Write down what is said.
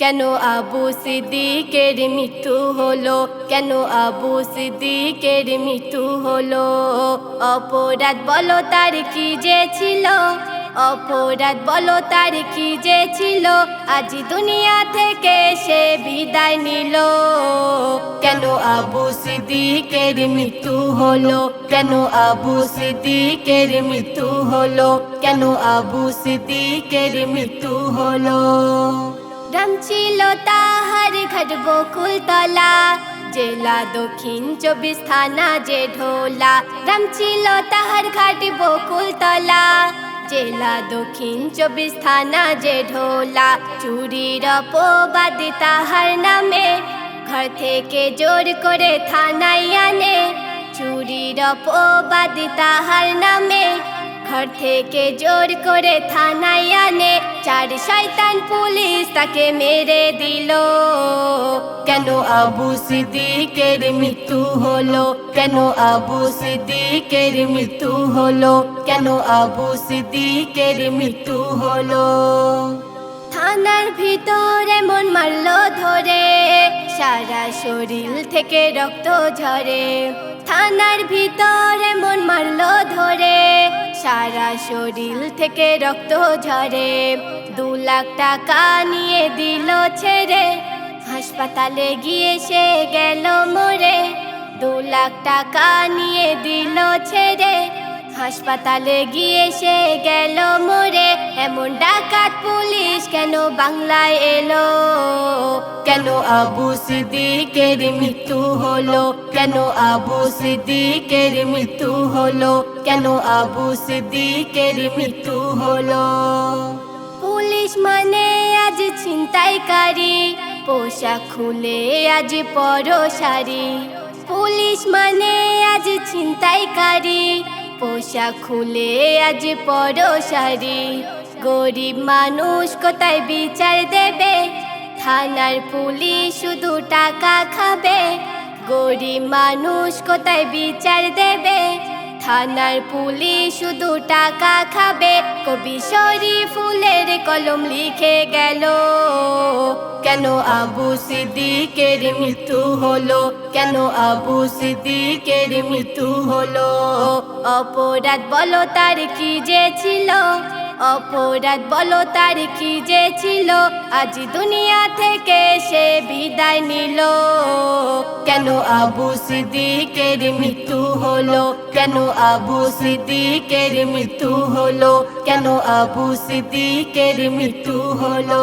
কেন আবু সিদ্দিকের মৃত্যু হলো? কেন আবু সিদ্দিকের মৃত্যু হলো? অপরাধ বলো তার কি যে ছিল? অপরাধ বলো তার কি যে ছিল? আজ দুনিয়া থেকে সে বিদায় নিল। কেন আবু সিদ্দিকের মৃত্যু হলো? কেন আবু সিদ্দিকের মৃত্যু হলো? কেন আবু সিদ্দিকের মৃত্যু হলো? রাম ছিল তাহার ঘাট বকুলতলা জেলা দক্ষিণ চব্বিশ থানা যে ঢোলা। রাম ছিল তাহার ঘাট বকুলতলা জেলা দক্ষিণ চব্বিশ থানা যে ঢোলা। চুরির অপবাদ তাহার নামে। ঘর থেকে জোর করে থানায় আনে। চুরির অপবাদ তাহার নামে। ঘর থেকে জোর করে থানায় আনে। চার শয়তান পুলিশ তাকে মেরে দিল। কেন আবু সিদ্দিকের মৃত্যু হলো? কেন আবু সিদ্দিকের মৃত্যু হলো? কেন আবু সিদ্দিকের মৃত্যু হলো? থানার ভিতরে মন মারলো ধরে। সারা শরীর থেকে রক্ত ঝরে। থানার ভিতরে মন মারলো ধরে। সারা শরীর থেকে রক্ত ঝরে। দু লাখ টাকা নিয়ে দিল ছেড়ে। হাসপাতালে গিয়ে সে গেল মরে। দু লাখ টাকা নিয়ে দিল ছেড়ে। হাসপাতালে গিয়ে সে গেল মরে। এমন ডাকাত পুলিশ কেন বাংলায় এলো? কেন আবু সিদ্দিকের মৃত্যু হলো? কেন আবু সিদ্দিকের মৃত্যু হলো? কেন আবু সিদ্দিকের মৃত্যু হলো? পুলিশ মানে আজ ছিনতাইকারী। পোশাক খুলে আজ পরশারি। পুলিশ মানে আজ ছিনতাইকারী। পোশাক খুলে আজ পরশারি গরিব মানুষ কোথায় বিচার দেবে? থানার পুলিশ শুধু টাকা খাবে। গরিব মানুষ কোথায় বিচার দেবে? থানার পুলিশ শুধু টাকা খাবে। কবি ফুলের কলম লিখে গেল। কেন আবু সিদ্দিকের মৃত্যু হলো? কেন আবু সিদ্দিকের মৃত্যু হলো? অপরাধ বলো তার কি যে ছিল? অপরাধ বলো তার কি যে ছিল? আজ দুনিয়া থেকে সে বিদায় নিল। কেন আবু সিদ্দিকের মৃত্যু হলো? কেন আবু সিদ্দিকের মৃত্যু হলো? কেন আবু সিদ্দিকের মৃত্যু হলো?